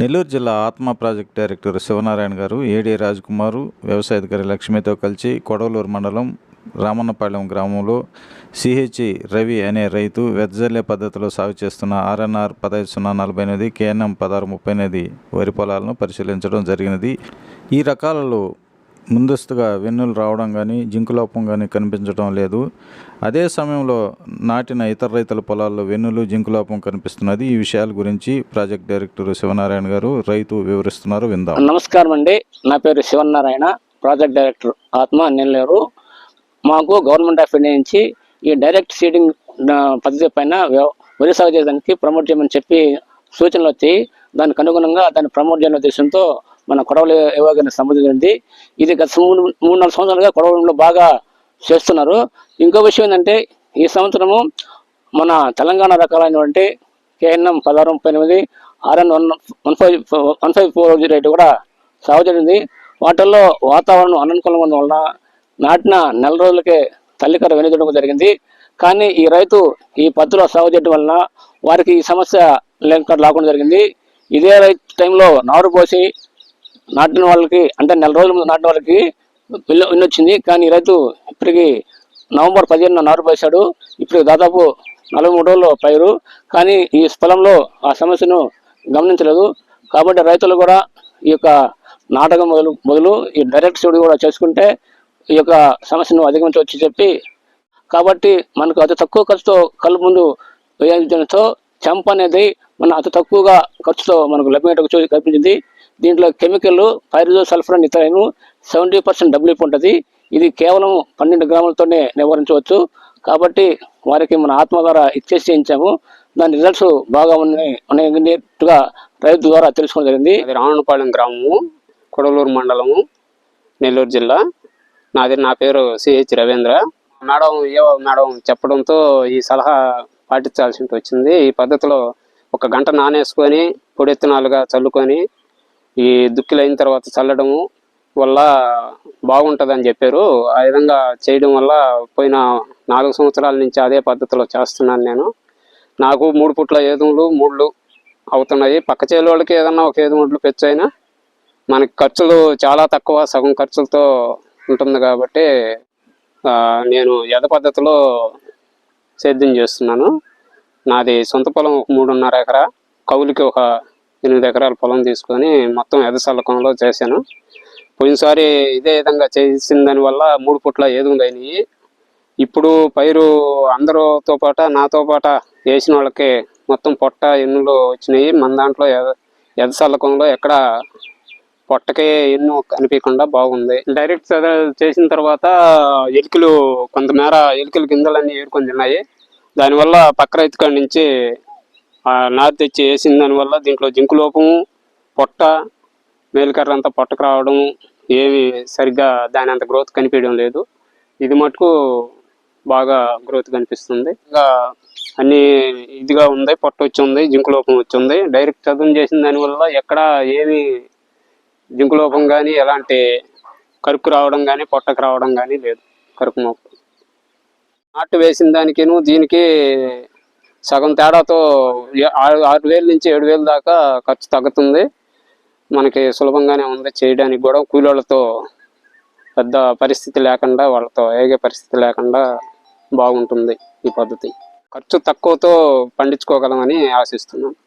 నెల్లూరు జిల్లా ఆత్మ project director Sivanarayana గారు ఏడి రాజకుమారు వ్యవసాయ అధికారి లక్ష్మితో కలిసి కొడవలూరు మండలం రామన్నపాలెం గ్రామంలో సిహెచ్ఈ రవి అనే రైతు వెదజల్లే పద్ధతిలో సాగు చేస్తున్న ఆర్ఎన్ఆర్ పదహైదు సున్నా నలభై ఎనిమిది కేఎన్ఎం పదహారు ముప్పై ఎనిమిది వరి పొలాలను పరిశీలించడం జరిగినది. ఈ రకాలలో ముందస్తుగా వెన్నులు రావడం కానీ జింకు లోపం కానీ కనిపించడం లేదు. అదే సమయంలో నాటిన ఇతర రైతుల పొలాల్లో వెన్నులు జింకు లోపం కనిపిస్తున్నది. ఈ విషయాల గురించి ప్రాజెక్ట్ డైరెక్టర్ శివనారాయణ గారు రైతు వివరిస్తున్నారు విందాం. నమస్కారం అండి నా పేరు శివనారాయణ ప్రాజెక్ట్ డైరెక్టర్ ఆత్మ నెల్లూరు. మాకు గవర్నమెంట్ ఆఫ్ ఇండియా నుంచి ఈ డైరెక్ట్ సీడింగ్ పద్ధతి పైన వ్యవ- వరి సాగు చేయడానికి ప్రమోట్ చేయమని చెప్పి సూచనలు వచ్చాయి దానికి అనుగుణంగా దాన్ని ప్రమోట్ చేయడం ఉద్దేశంతో మన కొడవలి యువగారిని సంబంధించింది ఇది గత మూడు మూడు నాలుగు సంవత్సరాలుగా కొడవలిలో బాగా చేస్తున్నారు. ఇంకో విషయం ఏంటంటే ఈ సంవత్సరము మన తెలంగాణ రకాలైనటువంటి కేఎన్ఎం పదహారు ముప్పై ఎనిమిది RN one one five one five four zero eight కూడా సాగు జరిగింది. వాటిల్లో వాతావరణం అననుకూలంగా ఉండడం వలన నాటిన నెల రోజులకే తల్లికర వెనుదడం జరిగింది. కానీ ఈ రైతు ఈ పత్తిలో సాగు చేయడం వలన వారికి ఈ సమస్య లేకుండా రాకుండా జరిగింది. ఇదే రైతు టైంలో నారు పోసి నాటిన వాళ్ళకి అంటే నెల రోజుల ముందు నాటిన వాళ్ళకి పిల్ల విన్ను వచ్చింది. కానీ ఈ రైతు ఇప్పటికి నవంబర్ పదిహేను నారు పోసాడు. ఇప్పుడు దాదాపు నలభై మూడు రోజులు పైరు కానీ ఈ స్థలంలో ఆ సమస్యను గమనించలేదు. కాబట్టి రైతులు కూడా ఈ యొక్క నాటకం మొదలు మొదలు ఈ డైరెక్ట్ స్టడీ కూడా చేసుకుంటే ఈ యొక్క సమస్యను అధిగమించవచ్చు చెప్పి. కాబట్టి మనకు అతి తక్కువ ఖర్చుతో కళ్ళు ముందు వేయించడంతో చెంప అనేది మన అతి తక్కువగా ఖర్చుతో మనకు లభ్యమయ్యేటకు కల్పించింది. దీంట్లో కెమికల్ పైరిజో సల్ఫర్ అని ఇతరను సెవెంటీ పర్సెంట్ డబ్ల్యూపీ ఉంటుంది. ఇది కేవలం పన్నెండు గ్రాములతోనే నివారించవచ్చు. కాబట్టి వారికి మన ఆత్మ ద్వారా ఇచ్చేసి చేయించాము. దాని రిజల్ట్స్ బాగా ఉన్నాయి అనేట్టుగా రైతు ద్వారా తెలుసుకోవడం జరిగింది. అది రావణపాలెం గ్రామము కొడలూరు మండలము నెల్లూరు జిల్లా. నాది నా పేరు CH Ravindra. Madam AO madam చెప్పడంతో ఈ సలహా పాటించాల్సి వచ్చింది. ఈ పద్ధతిలో ఒక గంట నానేసుకొని పొడెత్తినాలుగా చల్లుకొని ఈ దుక్కిలు అయిన తర్వాత చల్లడము వల్ల బాగుంటుందని చెప్పారు. ఆ విధంగా చేయడం వల్ల పోయిన నాలుగు సంవత్సరాల నుంచి అదే పద్ధతిలో చేస్తున్నాను నేను. నాకు మూడు పుట్ల ఏదుములు మూడ్లు అవుతున్నాయి. పక్క చేలోళ్ళకి వాళ్ళకి ఏదన్నా ఒక ఏదు ముడ్లు పెచ్చైనా మనకి ఖర్చులు చాలా తక్కువ సగం ఖర్చులతో ఉంటుంది కాబట్టి నేను ఎద పద్ధతిలో సేద్యం చేస్తున్నాను. నాది సొంత పొలం ఒక మూడున్నర ఎకరా కౌలుకి ఒక ఎనిమిది ఎకరాల పొలం తీసుకొని మొత్తం ఎద సల్లకంలో చేశాను. పోయినసారి ఇదే విధంగా చేసిన దాని వల్ల మూడు పుట్ల ఏదుంది అయినాయి. ఇప్పుడు పైరు అందరితో పాట నాతో పాట వేసిన వాళ్ళకి మొత్తం పొట్ట ఎన్నులు వచ్చినాయి. మన దాంట్లో ఎద- ఎదసల్లకంలో ఎక్కడ పొట్టకే ఎన్ను కనిపించకుండా బాగుంది. డైరెక్ట్ చేసిన తర్వాత ఎలుకలు కొంతమేర ఎలుకల గింజలన్నీ ఏరుకొని తిన్నాయి. దానివల్ల పక్క రైతు కాడి నుంచి ఆ నారు తెచ్చి వేసిన దానివల్ల దీంట్లో జింకు లోపము పొట్ట మేలుకర్ర అంతా పొట్టకు రావడం ఏమి సరిగ్గా దాని అంత గ్రోత్ కనిపించడం లేదు. ఇది మటుకు బాగా గ్రోత్ కనిపిస్తుంది. ఇంకా అన్ని ఇదిగా ఉంది పొట్ట వచ్చి ఉంది జింకు లోపం వచ్చి ఉంది. డైరెక్ట్ చదువు చేసిన దానివల్ల ఎక్కడ ఏమి జింకు లోపం కానీ ఎలాంటి కరుకు రావడం కానీ పొట్టకు రావడం కానీ లేదు. కరుకు మొక్క నాటు వేసిన దానికిను దీనికి సగం తేడాతో ఆరు ఆరు వేల నుంచి ఏడు వేల దాకా ఖర్చు తగ్గుతుంది. మనకి సులభంగానే ఉంది చేయడానికి కూడా. కూలీలతో పెద్ద పరిస్థితి లేకుండా వాళ్ళతో ఏగే పరిస్థితి లేకుండా బాగుంటుంది ఈ పద్ధతి. ఖర్చు తక్కువతో పండించుకోగలమని ఆశిస్తున్నాను